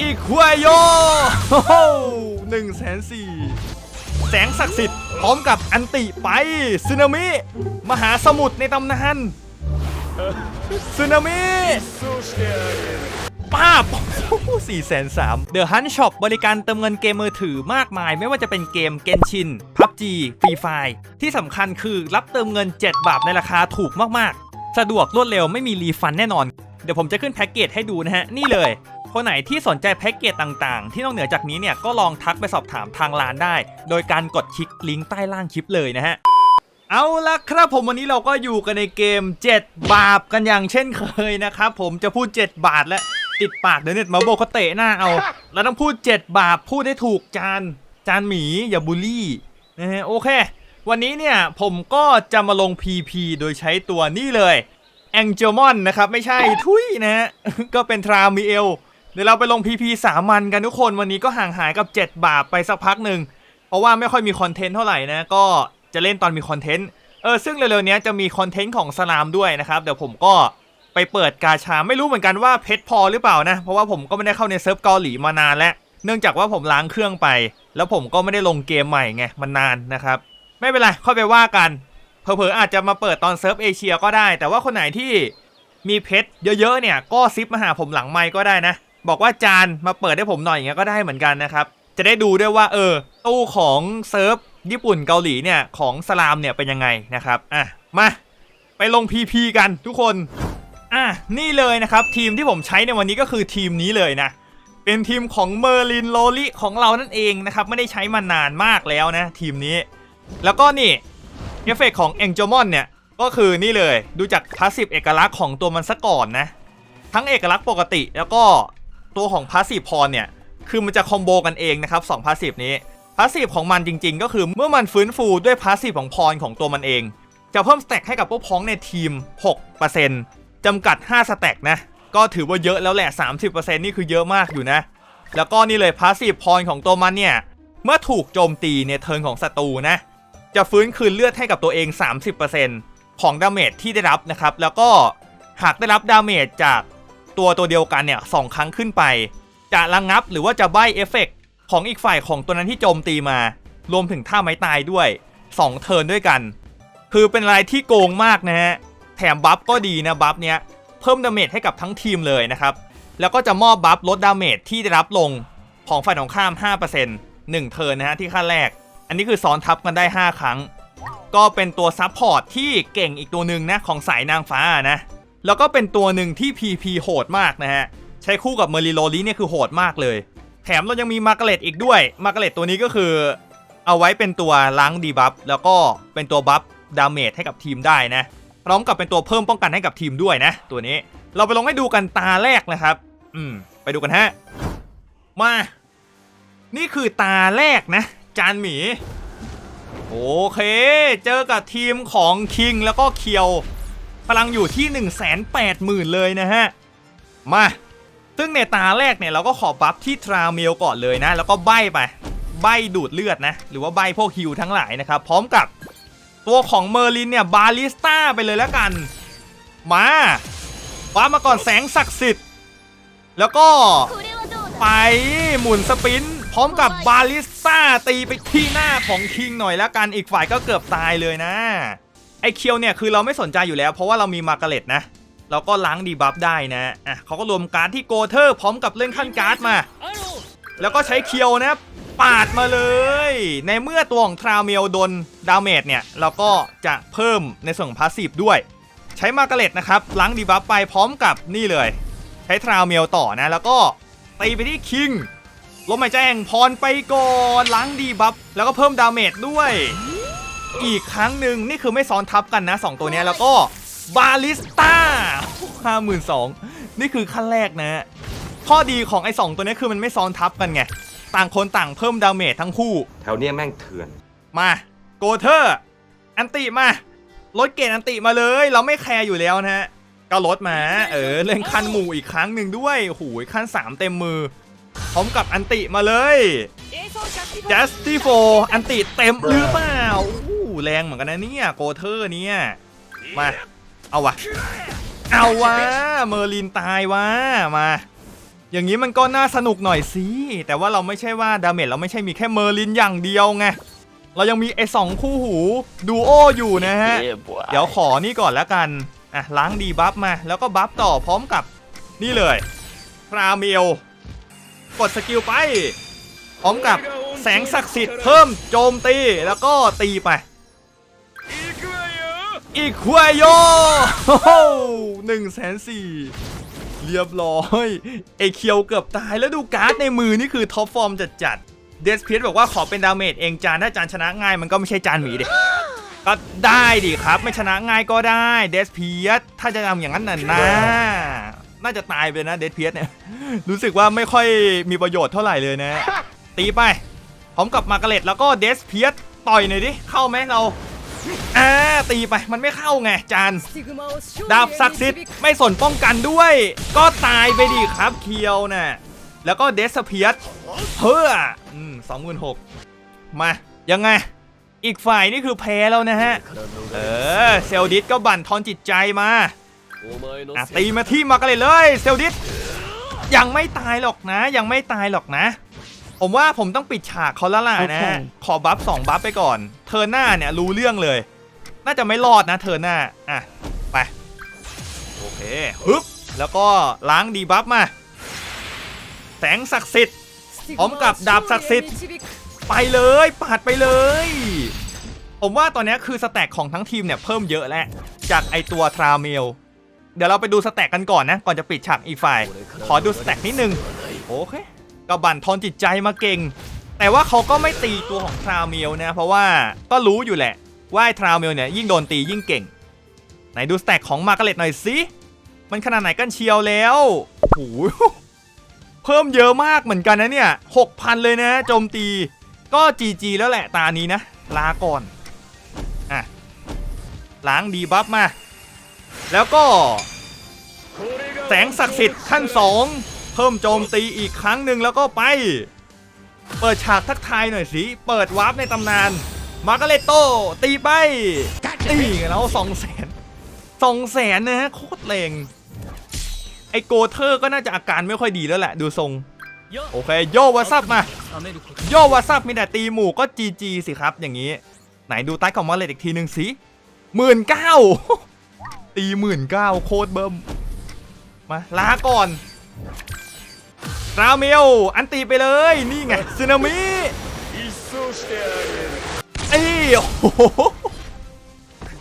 อีควายโยหนึ่งแสนสี่แสงศักดิ์สิทธิ์พร้อมกับอันติไปสึนามิ มหาสมุทรในตำนานสึนามิป้าบสี่แสนสามเดอะฮันช็อปบริการเติมเงินเกมมือถือมากมาย ไม่ว่าจะเป็นเกมเกนชินพับจีฟรีไฟที่สำคัญคือรับเติมเงิน 7 บาทในราคาถูกมากๆ สะดวกรวดเร็วไม่มีรีฟันแน่นอน เดี๋ยวผมจะขึ้นแพ็กเกจให้ดูนะฮะ นี่เลย คนไหนที่สนใจแพ็กเกจต่างๆ ที่นอกเหนือจากนี้เนี่ยก็ลองทักไปสอบถามทางร้านได้ โดยการกดคลิกลิงก์ใต้ล่างคลิปเลยนะฮะเอาละครับผมวันนี้เราก็อยู่กันในเกม 7 บาปกันอย่างเช่นเคยนะครับผมจะพูด 7 บาทแล้วติดปากเดี๋ยวเน็ตมาโบเขาเตะหน้าเอาแล้วต้องพูด 7 บาปพูดได้ถูกจานจานหมีอย่าบูลลี่นะฮะโอเค วันนี้เนี่ยผมก็จะมาลง PP โดยใช้ตัวนี่เลยแองเจลมอนนะครับ ไม่ใช่ทุยนะฮะก็เป็นทรามิเอล เดี๋ยวเราไปลง PP สามัญกันทุกคนวันนี้ก็ห่างหายกับ 7 บาปไปสักพักหนึ่งเพราะว่าไม่ค่อยมีคอนเทนต์เท่าไหร่นะก็จะเล่นตอนมีคอนเทนต์เออซึ่งเร็วๆนี้จะมีคอนเทนต์ของสลามด้วยนะครับเดี๋ยวผมก็ไปเปิดกาชาไม่รู้เหมือนกันว่าเพชรพอหรือเปล่านะ เพราะว่าผมก็ไม่ได้เข้าในเซิร์ฟเกาหลีมานานแล้ว เนื่องจากว่าผมล้างเครื่องไป แล้วผมก็ไม่ได้ลงเกมใหม่ไงมันนานนะครับ ไม่เป็นไรค่อยไปว่ากันเผลอๆอาจจะมาเปิดตอนเซิร์ฟเอเชียก็ได้ แต่ว่าคนไหนที่มีเพชรเยอะๆเนี่ยก็ซิปมาหาผมหลังไมค์ก็ได้นะ บอกว่าจานมาเปิดให้ผมหน่อยอย่างเงี้ยก็ได้เหมือนกันนะครับจะได้ดูด้วยว่าเออตู้ของเซิร์ฟญี่ปุ่นเกาหลีเนี่ยของสลามเนี่ยเป็นยังไงนะครับอะมาไปลง PP กันทุกคนอะนี่เลยนะครับทีมที่ผมใช้ในวันนี้ก็คือทีมนี้เลยนะเป็นทีมของเมอร์ลินโลลิของเรานั่นเองนะครับไม่ได้ใช้มานานมากแล้วนะทีมนี้ แล้วก็นี่เอฟเฟกต์ของเอ็งจมอนเนี่ยก็คือนี่เลยดูจากพาสซีฟเอกลักษณ์ของตัวมันซะก่อนนะ ทั้งเอกลักษณ์ปกติแล้วก็ ตัวของพาสซีฟพรเนี่ย คือมันจะคอมโบกันเองนะครับ2พาสซีฟนี้พาสซีฟของมันจริง ๆ ก็คือเมื่อมันฟื้นฟูด้วยพาสซีฟของพรของตัวมันเอง จะเพิ่มสแต็กให้กับพวกพ้องในทีม 6%จำกัด 5 สแต็กนะ ก็ถือว่าเยอะแล้วแหละ 30%นี่คือเยอะมากอยู่นะ แล้วก็นี่เลยพาสซีฟพรของตัวมันเนี่ย เมื่อถูกโจมตีในเทิร์นของศัตรูนะ จะฟื้นคืนเลือดให้กับตัวเอง 30%ของดาเมจที่ได้รับนะครับ แล้วก็หากได้รับดาเมจจาก ตัวตัวเดียวกันเนี่ยสองครั้งขึ้นไป จะระงงับหรือว่าจะใบเอฟเฟกต์ของอีกฝ่ายของตัวนั้นที่โจมตีมา รวมถึงท่าไม้ตายด้วย 2 เทิร์นด้วยกัน คือเป็นอะไรที่โกงมากนะฮะ แถมบัฟก็ดีนะบัฟเนี้ยเพิ่มดาเมจให้กับทั้งทีมเลยนะครับ แล้วก็จะมอบบัฟลดดาเมจที่ได้รับลงของฝ่ายตรงข้าม 5% 1 เทิร์นนะฮะที่ขั้นแรก อันนี้คือซ้อนทับกันได้ 5 ครั้ง ก็เป็นตัวซับพอร์ตที่เก่งอีกตัวหนึ่งนะของสายนางฟ้านะ แล้วก็เป็นตัวหนึ่งที่ PP โหดมากนะฮะ ใช้คู่กับเมอริโลลีเนี่ยคือโหดมากเลย แถมเรายังมีมาร์กาเร็ตอีกด้วย มาร์กาเร็ตตัวนี้ก็คือ เอาไว้เป็นตัวล้างดีบัฟแล้วก็เป็นตัวบัฟดาเมจให้กับทีมได้นะ พร้อมกับเป็นตัวเพิ่มป้องกันให้กับทีมด้วยนะ ตัวนี้ เราไปลองให้ดูกันตาแรกนะครับ อืม ไปดูกันฮะ มา นี่คือตาแรกนะ จานหมี โอเค เจอกับทีมของคิงแล้วก็เคียว พลังอยู่ที่ 1 8 0 0 0 0 เลยนะฮะ มา ซึ่งในตาแรกเนี่ยเราก็ขอบัฟที่ทราเมลก่อนเลยนะ แล้วก็ใบไป ใบดูดเลือดนะ หรือว่าใบพวกฮิวทั้งหลายนะครับ พร้อมกับตัวของเมอร์ลินเนี่ยบาลิสต้าไปเลยแล้วกัน มาว้ามาก่อนแสงศักดิ์สิทธิ์ แล้วก็ไปหมุนสปิน พร้อมกับบาลิสต้าตีไปที่หน้าของคิงหน่อยแล้วกันอีกฝ่ายก็เกือบตายเลยนะ ไอเคียวเนี่ยคือเราไม่สนใจอยู่แล้ว เพราะว่าเรามีมาร์กาเร็ตนะ เราก็ล้างดีบัฟได้นะอะเขาก็รวมการ์ดที่โกเทอร์พร้อมกับเล่นขั้นการ์ดมา แล้วก็ใช้เคียวนะปาดมาเลย ในเมื่อตัวของทราเมลโดนดาเมจเนี่ยเราก็จะเพิ่มในส่วนของพาสซีฟด้วย ใช้มาร์กาเร็ตนะครับล้างดีบัฟไปพร้อมกับนี่เลย ใช้ทราเมลต่อนะ แล้วก็ตีไปที่คิงลมหายใจแห่งพรไปก่อนล้างดีบัฟแล้วก็เพิ่มดาเมจด้วย อีกครั้งหนึ่งนี่คือไม่ซ้อนทับกันนะ 2 ตัวเนี้ยแล้วก็บาลิสต้าห้าหมื่นสองนี่คือขั้นแรกนะ ข้อดีของไอ้สองตัวเนี้ยคือมันไม่ซ้อนทับกันไง ต่างคนต่างเพิ่มดาเมจทั้งคู่ แถวเนี้ยแม่งเถื่อน มาโกเทอร์ อันติมาลดเกรดอันติมาเลย เราไม่แคร์อยู่แล้วนะฮะก็ลดมา เออเล่นคันหมู่อีกครั้งหนึ่งด้วยโอ้โหูยขั้น 3 เต็มมือ พร้อมกับอันติมาเลย Justy f o อันติเต็มหรือเปล่าอู้ แรงเหมือนกันนะเนี่ยโกเทอร์เนี่ยมาเอาวะเอาวะเมอร์ลินตายวะมา อย่างนี้มันก็น่าสนุกหน่อยสิแต่ว่าเราไม่ใช่ว่าดาเมจเราไม่ใช่มีแค่เมอร์ลินอย่างเดียวไงเรายังมีไอ้สองคู่หูดูโออยู่นะฮะ Yeah, boy. เดี๋ยวขอนี่ก่อนแล้วกันอะล้างดีบัฟมาแล้วก็บัฟต่อพร้อมกับนี่เลยพราเมลกดสกิลไป พร้อมกับแสงศักดิ์สิทธิ์เพิ่มโจมตีแล้วก็ตีไป อีควายโยหนึ่งแสนสี่เรียบร้อยไอเคียวเกือบตายแล้วดูการ์ดในมือนี่คือท็อปฟอร์มจัดๆเดสเพียสบอกว่าขอเป็นดาเมจเองจานถ้าจานชนะง่ายมันก็ไม่ใช่จานหมีเด็ก็ได้ดิครับ ไม่ชนะง่ายก็ได้เดสเพียสถ้าจะทำอย่างนั้นน่ะนะน่าจะตายไปนะเดสเพียสเนี่ยรู้สึกว่าไม่ค่อยมีประโยชน์เท่าไหร่เลยนะ ตีไปพร้อมกับมาร์กาเร็ตแล้วก็เดสเพียสต่อยหน่อยดิเข้าไหมเรา อ่าตีไปมันไม่เข้าไงจานดาบศักดิ์สิทธิ์ไม่สนป้องกันด้วย ก็ตายไปดิครับเคียวน่ะแล้วก็เดสเพียสเฮ้ออืมสองหมื่นหกมายังไง อีกฝ่ายนี่คือแพ้แล้วนะฮะ เออ เซลดิสก็บั่นทอนจิตใจมาตีมาที่มากันเลยเลย เซลดิสยังไม่ตายหรอกนะ ยังไม่ตายหรอกนะ ผมว่าผมต้องปิดฉากเขาแล้วล่ะนะโอเคขอบัฟสองบัฟไปก่อน เธอหน้าเนี่ยรู้เรื่องเลย น่าจะไม่รอดนะเธอหน้า อะ ไป โอเคฮึบแล้วก็ล้างดีบัฟมา แสงศักดิ์สิทธิ์ พร้อมกับดาบศักดิ์สิทธิ์ ไปเลยปาดไปเลย ผมว่าตอนนี้คือสแต็กของทั้งทีมเนี่ยเพิ่มเยอะแล้ว จากไอตัวทราเมล เดี๋ยวเราไปดูสแต็กกันก่อนนะ ก่อนจะปิดฉากอีกฝ่าย ขอดูสแต็กนิดนึง โอเค ก็บั่นทอนจิตใจมาเก่ง แต่ว่าเขาก็ไม่ตีตัวของทราเมลนะ เพราะว่าก็รู้อยู่แหละ ว่าทราเมลเนี่ยยิ่งโดนตียิ่งเก่ง ไหนดูสแต็กของมาร์กาเร็ตหน่อยสิ มันขนาดไหนกันเชียวแล้วโอ้โหเพิ่มเยอะมากเหมือนกันนะเนี่ย6,000เลยนะโจมตีก็ GG แล้วแหละตานี้นะ ลาก่อน อะ ล้างดีบัฟมา แล้วก็ แสงศักดิ์สิทธิ์ขั้น2 เพิ่มโจมตีอีกครั้งหนึ่งแล้วก็ไป เปิดฉากทักทายหน่อยสิ เปิดวาร์ปในตำนาน มาร์กาเรตโตตีไปตีกันแล้วสองแสนสองแสนนะฮะโคตรแรงไอโกเทอร์ก็น่าจะอาการไม่ค่อยดีแล้วแหละ ดูทรง โอเค โยวาซับมา โยวาซับมีแต่ตีหมู่ก็จีจีสิครับ อย่างนี้ ไหนดูใต้ของมาเลตอีกทีหนึ่งสิหมื่นเก้าตีหมื่นเก้าโคตรเบิ่มมาลาก่อน ราเมลอันตีไปเลย นี่ไงซึนามิเอ้ยโอ้โห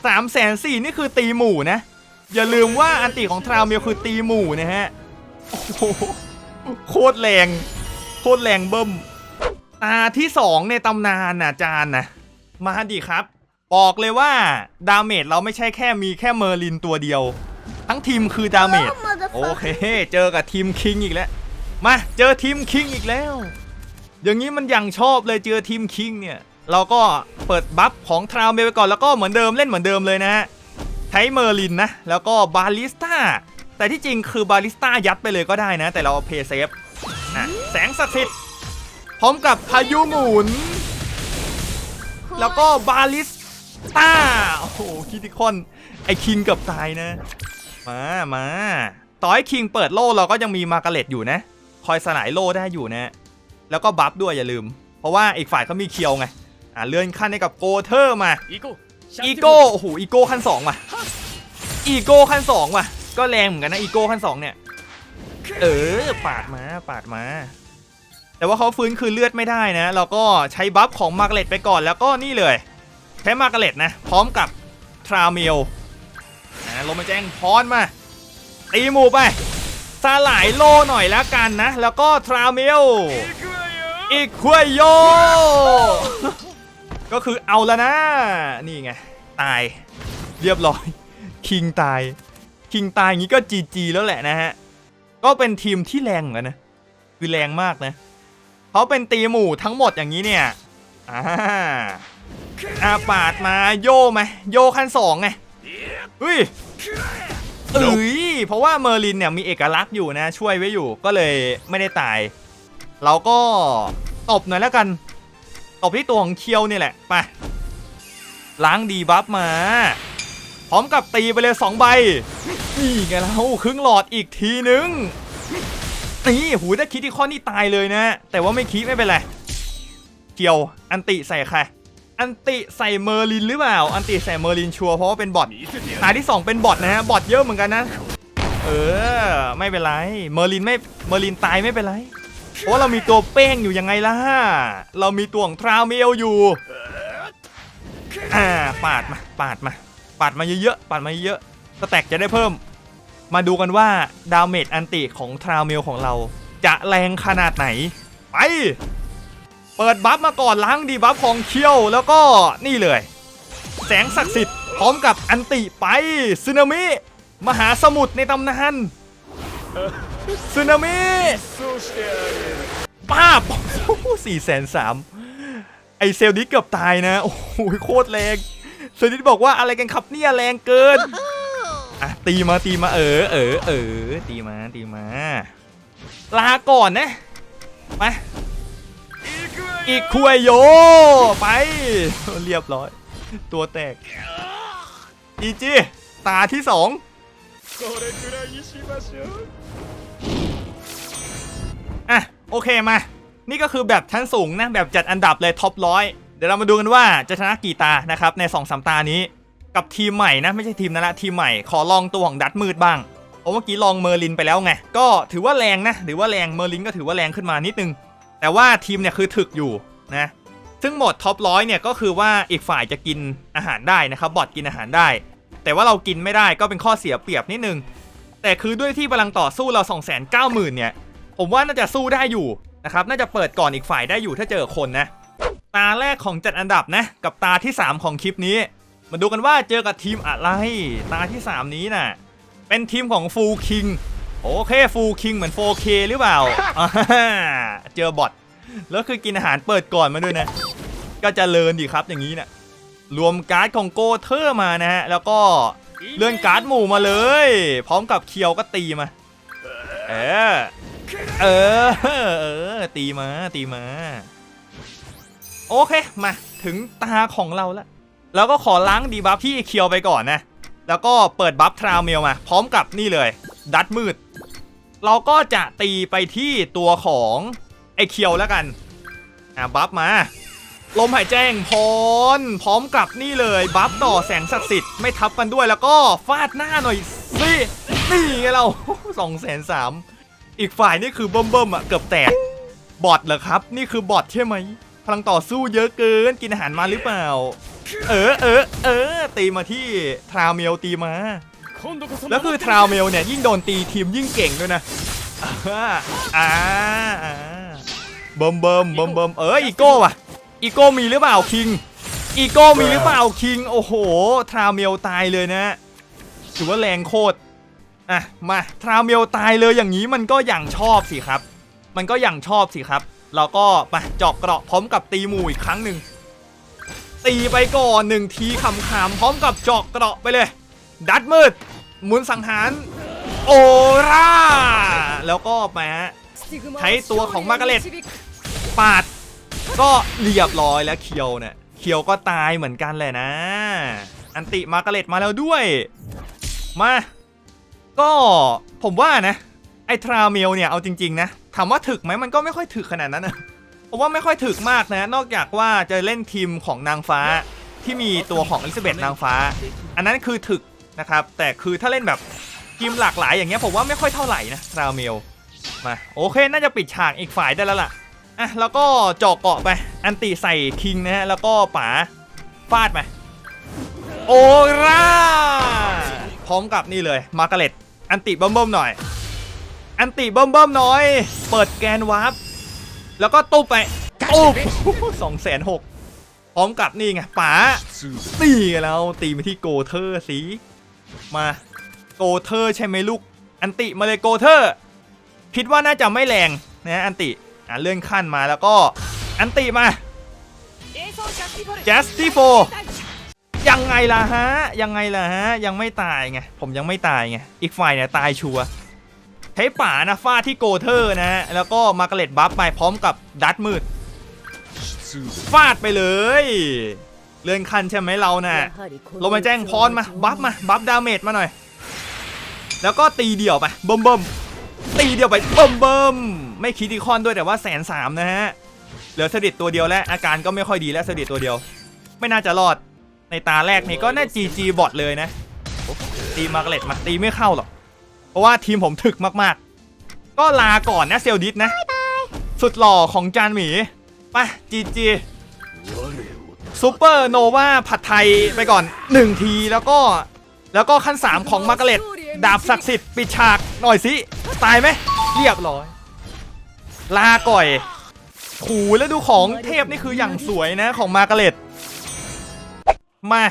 สามแสนสี่นี่คือตีหมู่นะ อย่าลืมว่าอันตีของทราเมลคือตีหมู่นะฮะโอ้โหโคตรแรง โคตรแรงเบิ่มตาที่2ในตำนานนะจานนะมาดิครับบอกเลยว่าดาเมจเราไม่ใช่แค่มีแค่เมอร์ลินตัวเดียว ทั้งทีมคือดาเมจโอเค เจอกับทีมคิงอีกแล้ว มาเจอทีมคิงอีกแล้ว อย่างนี้มันยังชอบเลยเจอทีมคิงเนี่ย เราก็เปิดบัฟของทราวเมลไปก่อนแล้วก็เหมือนเดิมเล่นเหมือนเดิมเลยนะฮะใช้เมอร์ลินนะ แล้วก็บาลิสตาแต่ที่จริงคือบาลิสตายัดไปเลยก็ได้นะ แต่เราเพย์เซฟอะแสงศักดิ์สิทธิ์พร้อมกับพายุหมุน แล้วก็บาลิสต้าโอ้โหคิติคอนไอคิงเกับตายนะ มามาต่อให้คิงเปิดโล่เราก็ยังมีมาร์กาเร็ตอยู่นะ คอยสลายโล่ได้อยู่นะแล้วก็บัฟด้วยอย่าลืม เพราะว่าอีกฝ่ายเขามีเคียวไงอ่าเลื่อนขั้นให้กับโกเทอร์มาอีโก้โอ้โหอีโก้ขั้นสองว่ะอีโก้ขั้นสองว่ะ ก็แรงเหมือนกันนะอีโก้ขั้นสองเนี่ยเออปาดมาปาดมา แต่ว่าเขาฟื้นคืนเลือดไม่ได้นะ เราก็ใช้บัฟของมาร์กาเร็ตไปก่อนแล้วก็นี่เลย ใช้มาร์กาเร็ตนะ พร้อมกับทราเมลนะลงมาแจ้งพรมาตีหมู่ไป สลายโลหน่อยแล้วกันนะ แล้วก็ทราเมลอีกควยโย ก็คือเอาแล้วนะ นี่ไง ตาย เรียบร้อย คิงตาย คิงตายอย่างนี้ก็จีจีแล้วแหละนะฮะ ก็เป็นทีมที่แรงเหมือนกันนะ คือแรงมากนะเขาเป็นตีหมู่ทั้งหมดอย่างนี้เนี่ยอ่าอาปาดมาโยไหมโยขั้นสองไงเฮ้ยเอ้ย เพราะว่าเมอร์ลินเนี่ยมีเอกลักษณ์อยู่นะ ช่วยไว้อยู่ก็เลยไม่ได้ตาย เราก็ตบหน่อยแล้วกัน ตบที่ตัวของเคียวเนี่ยแหละไปล้างดีบัฟมา พร้อมกับตีไปเลย2ใบนี่ไงเราครึ่งหลอดอีกทีนึงนี่หูถ้าคิดที่ข้อนี่ตายเลยนะ แต่ว่าไม่คิดไม่เป็นไรเกี่ยวอันติใส่ใครอันติใส่เมอร์ลินหรือเปล่า อันติใส่เมอร์ลินชัวร์เพราะว่าเป็นบอทตาที่ 2 เป็นบอทนะฮะ บอทเยอะเหมือนกันนะ เออ ไม่เป็นไร เมอร์ลินไม่ เมอร์ลินตายไม่เป็นไรเพราะเรามีตัวเป้งอยู่ยังไงล่ะ เรามีตัวของทราวเมลอยู่ อ่า ปาดมา ปาดมา ปาดมาเยอะๆ ปาดมาเยอะๆสแต็กจะได้เพิ่ม มาดูกันว่าดาเมจอันติของทราวเมลของเรา จะแรงขนาดไหน ไป เปิดบัฟมาก่อนล้างดีบัฟของเคียวแล้วก็นี่เลย แสงศักดิ์สิทธิ์พร้อมกับอันติไปสึนามิ มหาสมุทรในตำนานสึนามิป้าบสี่แสนสามไอเซลนี้เกือบตายนะ โอ้โหโคตรแรงเซลนี้บอกว่าอะไรกันครับเนี่ยแรงเกินอะตีมาตีมาเออเออเออตีมาตีมา ลาก่อนนะไปอีกคุยโย ไป เรียบร้อย ตัวแตกอีจีตาที่สอง อะโอเคมา นี่ก็คือแบบชั้นสูงนะ แบบจัดอันดับเลยท็อปร้อยเดี๋ยวเรามาดูกันว่าจะชนะกี่ตานะครับ ใน2อสตานี้ กับทีมใหม่นะ ไม่ใช่ทีมนั้นละทีมใหม่ขอลองตัวของดัตมืดบ้างเพราะเมื่อกี้ลองเมอร์ลินไปแล้วไง ก็ถือว่าแรงนะถือว่าแรงเมอร์ลินก็ถือว่าแรงขึ้นมานิดนึง แต่ว่าทีมเนี่ยคือถึกอยู่นะซึ่งหมดท็อปร้อยเนี่ยก็คือว่าอีกฝ่ายจะกินอาหารได้นะครับบอทกินอาหารได้ แต่ว่าเรากินไม่ได้ก็เป็นข้อเสียเปรียบนิดนึง แต่คือด้วยที่พลังต่อสู้เรา2 9 0 0 0 0เนี่ย ผมว่าน่าจะสู้ได้อยู่นะครับ น่าจะเปิดก่อนอีกฝ่ายได้อยู่ถ้าเจอคนนะ ตาแรกของจัดอันดับนะ กับตาที่ 3 ของคลิปนี้ มาดูกันว่าเจอกับทีมอะไร ตาที่ 3 นี้น่ะ เป็นทีมของฟูคิงโอเคฟูคิงเหมือน 4K หรือเปล่า เจอบอทแล้วคือกินอาหารเปิดก่อนมาด้วยนะ ก็จะเลินดีครับอย่างนี้นะ รวมการ์ดของโกเทอร์มานะฮะ แล้วก็เลื่อนการ์ดหมู่มาเลย พร้อมกับเคียวก็ตีมา เออ เออ เออ ตีมา ตีมา โอเค มาถึงตาของเราแล้ว แล้วก็ขอล้างดีบัฟที่เคียวไปก่อนนะ แล้วก็เปิดบัฟทราวเมลมา พร้อมกับนี่เลย ดัดมืด เราก็จะตีไปที่ตัวของไอเคียวแล้วกัน อะบัฟมา ลมหายใจแห่งพร พร้อมกับนี่เลยบัฟต่อแสงศักดิ์สิทธิ์ไม่ทับกันด้วยแล้วก็ฟาดหน้าหน่อยสินี่ไงเราสองแสนสามอีกฝ่ายนี่คือเบิ่มเบิ่มๆอะเกือบแตกบอทเหรอครับ นี่คือบอทใช่ไหมพลังต่อสู้เยอะเกินกินอาหารมาหรือเปล่า เออเออเออตีมาที่ทราเมลตีมา แล้วคือทราเมลเนี่ยยิ่งโดนตีทีมยิ่งเก่งด้วยนะอ่าอ่าเบิ่มเบิ่มเบิ่มเบิ่มเอออีโก้ว่ะ อีโก้มีหรือเปล่าคิงอีโก้มีหรือเปล่าคิงโอ้โหทราเมลตายเลยนะถือว่าแรงโคตรอะมาทราเมลตายเลยอย่างนี้มันก็อย่างชอบสิครับ มันก็อย่างชอบสิครับเราก็ไปจาะเกราะพร้อมกับตีหมู่อีกครั้งหนึ่งตีไปก่อนหนึ่งทีขำๆพร้อมกับจาะเกราะไปเลย ดัดมืดหมุนสังหารโอราแล้วก็มาฮะใช้ตัวของมาร์กาเร็ตปาด ก็เรียบร้อยแล้วเคียวเนี่ยเคียวก็ตายเหมือนกันเลยนะ อันติมาร์กเร็ตมาแล้วด้วย มา ก็ผมว่านะ ไอ้ทราเมลเนี่ยเอาจริงๆนะถามว่าถึกไหมมันก็ไม่ค่อยถึกขนาดนั้นนะผมว่าไม่ค่อยถึกมากนะ นอกจากว่าจะเล่นทีมของนางฟ้าที่มีตัวของอลิซาเบธนางฟ้า อันนั้นคือถึกนะครับ แต่คือถ้าเล่นแบบทีมหลากหลายอย่างเงี้ยผมว่าไม่ค่อยเท่าไหร่นะทราเมลมาโอเคน่าจะปิดฉากอีกฝ่ายได้แล้วล่ะ อะแล้วก็เจาะเกาะไป อันติใส่คิงนะฮะแล้วก็ป๋าฟาดไปโอราพร้อมกับนี่เลยมาร์กาเร็ตอันติเบิ่มๆหน่อย อันติเบิ่มๆหน่อย เปิดแกนวาร์ปแล้วก็ตุ๊บไปตุ๊บสองแสนหกพร้อมกับนี่ไงป๋าตีแล้วตีไปที่โกเทอร์สิมาโกเทอร์ใช่ไหมลูก อันติมาเลยโกเทอร์ คิดว่าน่าจะไม่แรงนะอันติ อะเลื่อนขั้นมาแล้วก็อันติมาจัสติโฟยังไงล่ะฮะ ยังไงล่ะฮะ ยังไม่ตายไง ผมยังไม่ตายไง อีกฝ่ายเนี่ยตายชัวใช้ป่านะฟาดที่โกเทอร์นะ แล้วก็มาร์กาเร็ตบัฟไปพร้อมกับดัตมืดฟาดไปเลย เลื่อนขั้นใช่ไหมเราน่ะลงงไปมาแจ้งพรมามา บัฟมา บัฟดาเมจมาหน่อย แล้วก็ตีเดี่ยวไปเบิ่มเบิ่มตีเดียวไปเบิ่มเบิ่ม ไม่คิดอีคอนด้วยแต่ว่าแสนสามนะฮะ เหลือสดิตตัวเดียวแล้วอาการก็ไม่ค่อยดีแล้วสดิตตัวเดียว ไม่น่าจะรอด ในตาแรกนี่ก็น่าจีจีบอทเลยนะ ตีมาร์กเล็ตมาตีไม่เข้าหรอก เพราะว่าทีมผมถึกมากๆ ก็ลาก่อนนะเซลดิสนะ สุดหล่อของจานหมี ไปจีจีซูเปอร์โนวาผัดไทยไปก่อน 1 ทีแล้วก็แล้วก็ขั้น 3 ของมาร์กเร็ตดาบศักดิ์สิทธิ์ปิดฉากหน่อยสิ ตายไหม เรียบร้อย ลาก่อยขู่แล้วดูของเทพนี่คืออย่างสวยนะของมาร์กาเร็ตมา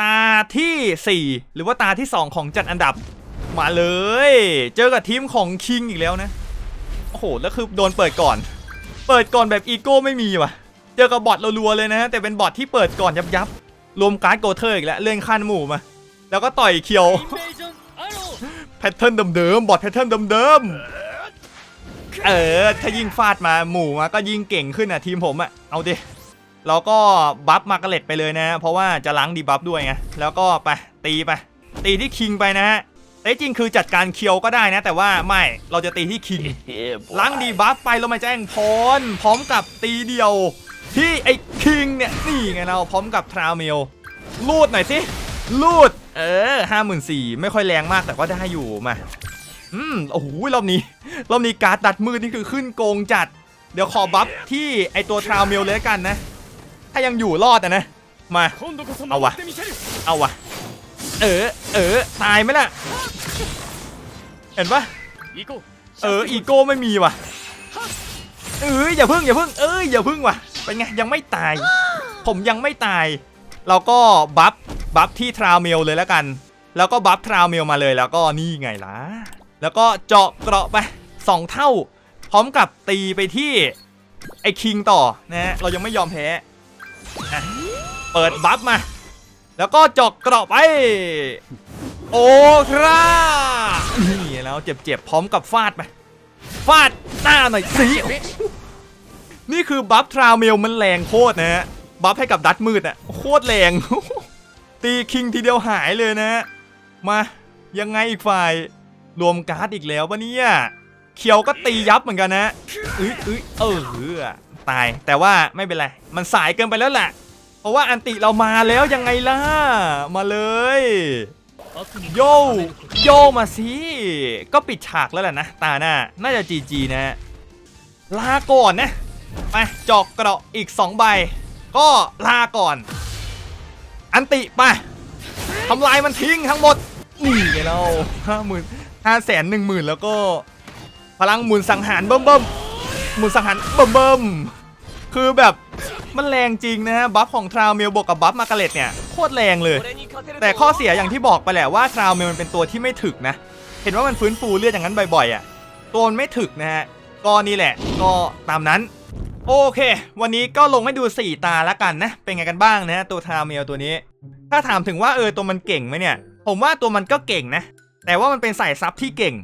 ตาทีสี่ 4 หรือว่าตาที่ 2 ของจัดอันดับ มาเลย เจอกับทีมของคิงอีกแล้วนะ โอ้โห แล้วคือโดนเปิดก่อน เปิดก่อนแบบอีโก้ไม่มีว่ะ เจอกับบอทรัวๆเลยนะฮะแต่เป็นบอทที่เปิดก่อนยับยับๆรวมการ์ดโกเทอร์อีกแล้วเลื่อนขั้นหมู่มา แล้วก็ต่อยเคียวแพทเทิร์นเดิมๆบอทแพทเทิร์นเดิมๆ เออ ถ้ายิงฟาดมาหมู่มาก็ยิงเก่งขึ้นอะทีมผมอะ เอาดิแล้วก็บัฟมากระเล็ดไปเลยนะ เพราะว่าจะล้างดีบัฟด้วยไง แล้วก็ไปตีไป ตีที่คิงไปนะฮะแต่จริงคือจัดการเคียวก็ได้นะ แต่ว่าไม่เราจะตีที่คิงล้างดีบัฟไปแล้วมาแจ้งพรพร้อมกับตีเดียว ที่ไอ้คิงเนี่ยนี่ไงเราพร้อมกับทราเมลลูดหน่อยสิลูด เออห้าหมื่นสี่ไม่ค่อยแรงมากแต่ก็ได้อยู่มา อืมโอ้โหรอบนี้รอบนี้การ์ดดัดมืดนี่คือขึ้นโกงจัด เดี๋ยวขอบัฟที่ไอตัวทราวเมลเลยละกันนะ ถ้ายังอยู่รอดอะนะ มา เอาวะ เอาวะ เออ เออ ตายไหมล่ะ เห็นปะเออ อีโก้ไม่มีว่ะ เอ้ยอย่าพึ่งอย่าพึ่ง เอ้ยอย่าพึ่งว่ะ เป็นไงยังไม่ตาย ผมยังไม่ตาย เราก็บัฟบัฟที่ทราวเมลเลยแล้วกัน แล้วก็บัฟทราวเมลมาเลยแล้วก็นี่ไงล่ะ แล้วก็เจาะเกราะไปสองเท่า พร้อมกับตีไปที่ไอ้คิงต่อนะฮะเรายังไม่ยอมแพ้เปิดบัฟมา แล้วก็เจาะเกราะไป โอ้ทรานี่แล้วเจ็บๆพร้อมกับฟาดไปฟาดหน้าหน่อยสินี่คือบัฟทราวเมลมันแรงโคตรนะฮะบัฟให้กับดัตมืดอะโคตรแรง ตีคิงทีเดียวหายเลยนะ มายังไงอีกฝ่าย รวมการ์ดอีกแล้วปะเนี่ยเคียวก็ตียับเหมือนกันนะเอ้ยเอ้ยเออตายแต่ว่าไม่เป็นไรมันสายเกินไปแล้วแหละเพราะว่าอันติเรามาแล้วยังไงล่ะมาเลยโยโยมาสิก็ปิดฉากแล้วแหละนะตาหน้าน่าจะจีจีนะลาก่อนนะไปจอกกระอีก 2 ใบ ก็ลาก่อน อันติไปทำลายมันทิ้งทั้งหมดนี่ไงเราห้าหมื่น ห้าแสนหนึ่งหมื่นแล้วก็ พลังหมุนสังหารเบิ่มเบิ่มหมุนสังหารเบิ่มเบิ่มคือแบบมันแรงจริงนะฮะบัฟของทราวเมลบวกกับบัฟมาการ์เล็ตเนี่ยโคตรแรงเลย แต่ข้อเสียอย่างที่บอกไปแหละว่าทราวเมลมันเป็นตัวที่ไม่ถึกนะ เห็นว่ามันฟื้นฟูเลือดอย่างนั้นบ่อยๆอะตัวมันไม่ถึกนะฮะก็นี่แหละก็ตามนั้น โอเค วันนี้ก็ลงให้ดู 4 ตาแล้วกันนะ เป็นไงกันบ้างนะฮะตัวทราวเมลตัวนี้ ถ้าถามถึงว่าเออตัวมันเก่งไหมเนี่ย ผมว่าตัวมันก็เก่งนะ แต่ว่ามันเป็นสายซับที่เก่ง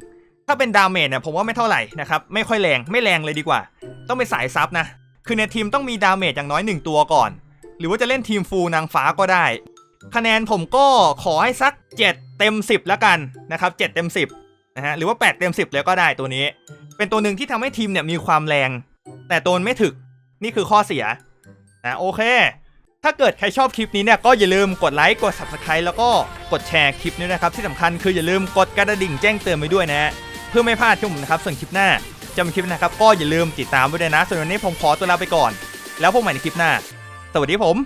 ถ้าเป็นดาเมจเนี่ยผมว่าไม่เท่าไหร่นะครับ ไม่ค่อยแรง ไม่แรงเลยดีกว่า ต้องเป็นสายซับนะ คือในทีมต้องมีดาเมจอย่างน้อย 1 ตัวก่อน หรือว่าจะเล่นทีมฟูลนางฟ้าก็ได้ คะแนนผมก็ขอให้สัก 7 เต็ม 10 แล้วกันนะครับ 7 เต็ม 10นะฮะ หรือว่า 8 เต็ม 10แล้วก็ได้ตัวนี้ เป็นตัวหนึ่งที่ทำให้ทีมเนี่ยมีความแรง แต่ตัวมันไม่ถึก นี่คือข้อเสียนะโอเค ถ้าเกิดใครชอบคลิปนี้เนี่ยก็อย่าลืมกดไลค์กด subscribe แล้วก็กดแชร์คลิปนี้นะครับ ที่สำคัญคืออย่าลืมกดกระดิ่งแจ้งเตือนไปด้วยนะ เพื่อไม่พลาดคลิปผมนะครับส่วนคลิปหน้าจะมีคลิปนะครับก็อย่าลืมติดตามไว้ด้วยนะส่วนวันนี้ผมขอตัวลาไปก่อน แล้วพบใหม่ในคลิปหน้าสวัสดีผม